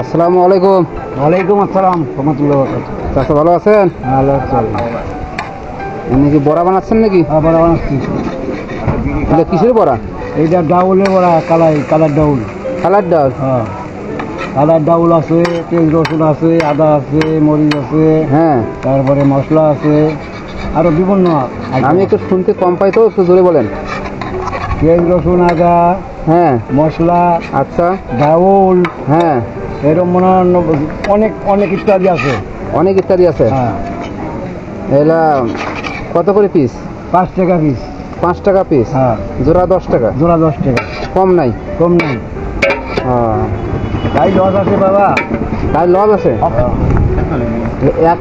আসসালামু আলাইকুম। ওয়ালাইকুম আসসালাম রহমতুল্লাহ চাচা ভালো আছেন? ভালো আছেন এমনি কি বড়া বানাচ্ছেন নাকি? আবার আসছি এটা কিসের বড়া? এইটা ডাউলের বড়া কালাই কালার ডাউল। কালার ডাল হ্যাঁ। কালার ডাউল আছে পেঁয়াজ রসুন আছে আদা আছে মরিচ আছে হ্যাঁ। তারপরে মশলা আছে আরও বিভিন্ন আমি একটু শুনতে কম পাই তো একটু জোরে বলেন। পেঁয়াজ রসুন আদা হ্যাঁ। মশলা আচ্ছা। ডাউল হ্যাঁ। এরকম মনে হয় অনেক অনেক ইত্যাদি আছে। অনেক ইত্যাদি আছে? হ্যাঁ। এলা কত করে পিস পাঁচ টাকা পিস পাঁচ টাকা পিস হ্যাঁ। জোড়া দশ টাকা? জোড়া দশ টাকা। কম নাই? কম নাই। হ্যাঁ তাই লস আছে বাবা? তাই লস আছে? এক?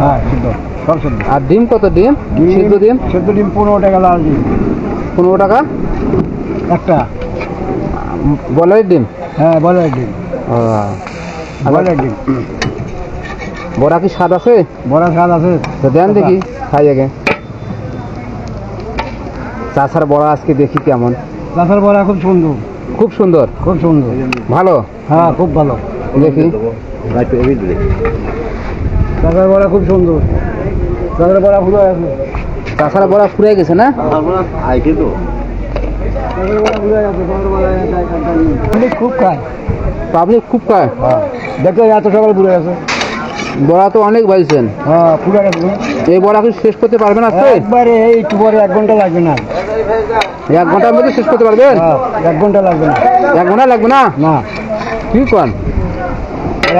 হ্যাঁ সব শুদ্ধ আর ডিম কত ডিম? সিদ্ধ ডিম? সেদ্ধ ডিম পনেরো টাকা লাল ডিম। পনেরো টাকা? একটা। বলারের ডিম? হ্যাঁ বলের ডিম। আচ্ছা, বড়া কি স্বাদ আছে? বড়া স্বাদ আছে। তো দেন দেখি খাই আগে। চাষার বড়া আজকে দেখি কেমন। চাষের বড়া খুব সুন্দর। খুব সুন্দর? খুব সুন্দর। ভালো? হ্যাঁ খুব ভালো। দেখি। চাষের বড়া খুব সুন্দর। চাষের বড়া ফুলে আছে। চাষার বড়া ফুরে গেছে না? খুব খায়। পাবলিক খুব খায়। হ্যাঁ। দেখো এত সকাল ফুলে আছে বড়া তো অনেক বাইছেন হ্যাঁ গেছে। এই বড়া কি শেষ করতে পারবেন আজকে? একবারে এই একটু পরে এক ঘণ্টা লাগবে না। এক ঘণ্টার মধ্যে শেষ করতে পারবেন? হ্যাঁ এক ঘণ্টা লাগবে না। এক ঘণ্টা লাগবে না? না। কি কন?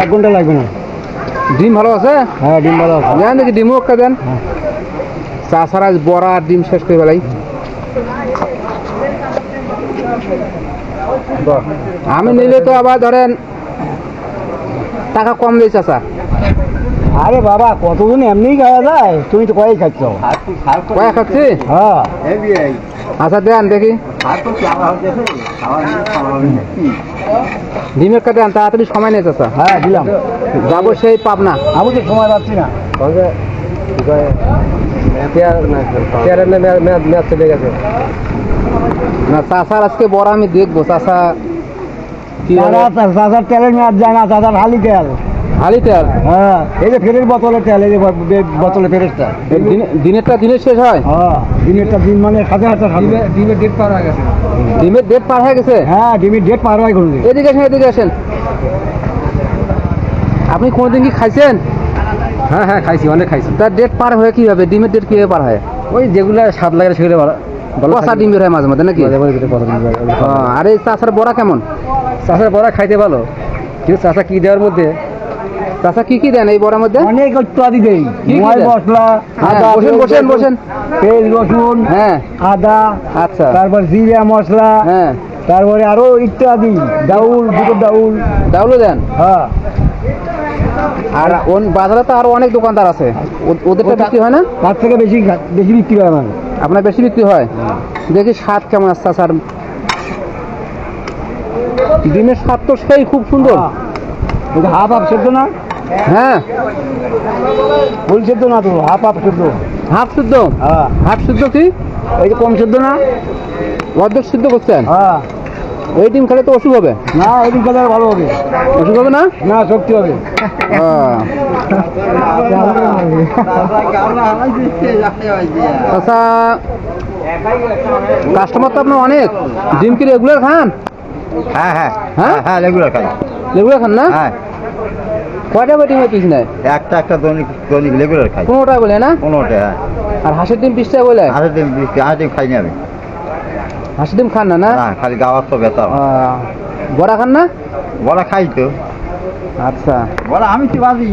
এক ঘণ্টা লাগবে না। ডিম ভালো আছে? হ্যাঁ ডিম ভালো আছে। দেন দেখি ডিমও একটা দেন। হ্যাঁ। চাষারা আজ বড়া আর ডিম শেষ করে বেলাই আমি নিলে তো আবার ধরেন টাকা কম দিয়ে চাষা আরে বাবা কতদিন এমনিই খাওয়া যায়? তুমি তো কয়েক খাচ্ছ। কয়া খাচ্ছি? হ্যাঁ। আচ্ছা দেন দেখি। ডিম একটা দেন তাড়াতাড়ি সময় নেই চাষা হ্যাঁ দিলাম। যাব সেই পাবনা। আমি তো সময় পাচ্ছি না। চলে গেছে। না চাষার আজকে বড় আমি দেখব চাষা চাচার তেলের মেয়াদ যায় না চাচার হালি তেল। হালি তেল? হ্যাঁ এই যে ফেরের বোতলের তেল এই যে বোতলে ফেরেরটা। দিনে- দিনেরটা দিনের শেষ হয়? হ্যাঁ দিনেরটা দিন মানে সাথে সাথে ডিমের ডেট পার হয়ে গেছে। ডিমের ডেট পার হয়ে গেছে? হ্যাঁ ডিমের ডেট পার হয় কোনদিন এদিকে আসেন এদিকে আসেন। আপনি কোনোদিন কি খাইছেন? হ্যাঁ হ্যাঁ খাইছি অনেক খাইছি। তার ডেট পার হয়ে কি হবে ডিমের ডেট কীভাবে পার হয়? ওই যেগুলো স্বাদ লাগে সেগুলো পচা ডিম বের হয় মাঝে মাঝে নাকি আর এই চাষার বড়া কেমন? চাষের বড়া খাইতে ভালো। কিন্তু চাষা কি দেওয়ার মধ্যে? চাষা কি কি দেন এই বড়ার মধ্যে? অনেক ইত্যাদি দেই? মশলা হ্যাঁ, আদা বসেন, বসেন, বসেন। পেঁয়াজ রসুন হ্যাঁ। আদা আচ্ছা। তারপর জিরা মশলা হ্যাঁ। তারপরে আরও ইত্যাদি। ডাউল দুটো ডাউল। ডাউলো দেন? হ্যাঁ। আর বাজারে তো আরও অনেক দোকানদার আছে। ও- ওদেরটা বিক্রি হয় না? তার থেকে বেশি বেশি বিক্রি হয় আমার আপনার বেশি বিক্রি হয়? দেখি স্বাদ কেমন আসছে স্যার ডিমের স্বাদ তো সেই খুব সুন্দর। হাফ হাফ সেদ্ধ না? হ্যাঁ। ফুল সেদ্ধ না তো হাফ হাফ সেদ্ধ। হাফ শুদ্ধ হ্যাঁ। হাফ শুদ্ধ কি? এই যে কম সেদ্ধ না? অর্ধেক সিদ্ধ করছেন? হ্যাঁ। এই ডিম খেলে তো অসুখ হবে? না এই দিন খেলে ভালো হবে। অসুখ হবে না? না শক্তি হবে। আচ্ছা কাস্টমার তো আপনার অনেক। ডিম কি রেগুলার খান? হ্যাঁ হ্যাঁ। হ্যাঁ? হ্যাঁ রেগুলার খাই। রেগুলার খান না? হ্যাঁ। কয়টা করে ডিমের পিস নেয়? একটা একটা দৈনিক দৈনিক রেগুলার খাই। পনেরোটা বলে না? পনেরোটা হ্যাঁ। আর হাঁসের ডিম পিসটা বলে? হাঁসের ডিম বিশ হাঁসের ডিম খাইনি আমি। হাঁসের ডিম খান না না? খালি গাওয়ার তো ব্যথা। বড়া খান না? বড়া খাই তো। আচ্ছা। বড়া আমি তো বাজি?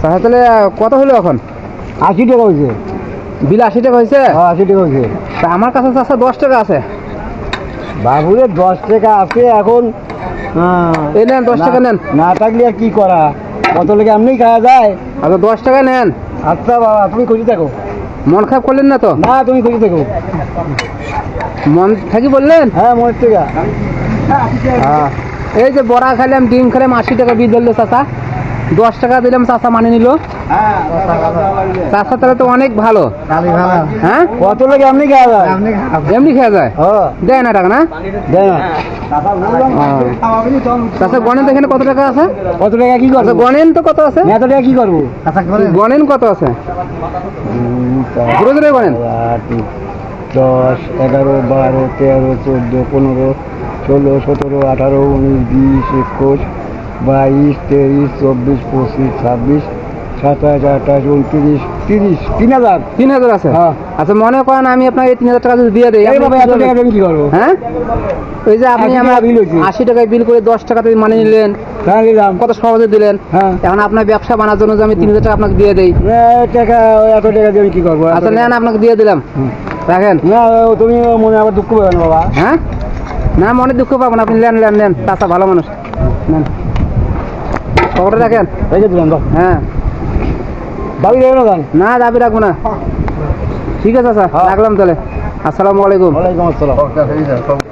তাহলে তাহলে কত হলো এখন? আশি টাকা হয়েছে। বিল আশি টাকা হয়েছে? হ্যাঁ আশি টাকা হয়েছে। তা আমার কাছে চাষা দশ টাকা আছে। বাবুরে দশ টাকা আছে এখন এই নেন দশ টাকা নেন। না থাকলে আর কি করা? কত লেগে এমনি খাওয়া যায়? আচ্ছা দশ টাকা নেন। আচ্ছা বাবা তুমি খুঁজে থাকো। মন খারাপ করলেন না তো? না তুমি খুঁজে দেখো মন থাকি বললেন? হ্যাঁ মন থেকে। এই যে বড়া খাইলাম ডিম খেলাম আশি টাকা বিল ধরলো চাচা। দশ টাকা দিলাম চাষা মানে নিল। হ্যাঁ চাষা তাহলে তো অনেক ভালো। হ্যাঁ? কত লাগে আপনি খাওয়া যায়? এমনি খেয়া যায়। হ্যাঁ দেয় না টাকা না? দেয় না। গণেন তো এখানে কত টাকা আছে? কত টাকা কি করব? গণেন তো কত আছে? এত টাকা কি করব? গণেন কত আছে? গণেন। দশ এগারো বারো তেরো চোদ্দ পনেরো ষোলো সতেরো আঠারো উনিশ বিশ একুশ বাইশ তেইশ চব্বিশ পঁচিশ ছাব্বিশ সাতাশ আঠাশ উনত্রিশ তিরিশ। তিন হাজার? তিন হাজার আছে? হ্যাঁ। আচ্ছা মনে করেন আমি আপনাকে তিন হাজার টাকা যদি দিয়ে দিই কি করব? হ্যাঁ? ওই যে আপনি আশি আমার টাকায় বিল করে দশ টাকাতে মানে নিলেন হ্যাঁ কত সহজে দিলেন? হ্যাঁ। এখন আপনার ব্যবসা বানার জন্য যে আমি তিন হাজার টাকা আপনাকে দিয়ে দেই। টাকা এত টাকা দিয়ে আমি কি করব? আচ্ছা নেন আপনাকে দিয়ে দিলাম। রাখেন। না তুমি মনে আবার দুঃখ পাবেন বাবা। হ্যাঁ? না মনে দুঃখ পাবো না আপনি নেন নেন নেন চাচা ভালো মানুষ। নেন। খবরটা রাখেন রেখে দিলাম হ্যাঁ। দাবি রাখবেন না না দাবি রাখব না। ঠিক আছে স্যার। হ্যাঁ। রাখলাম তাহলে। আসসালামু আলাইকুম। ওয়ালাইকুম আসসালাম।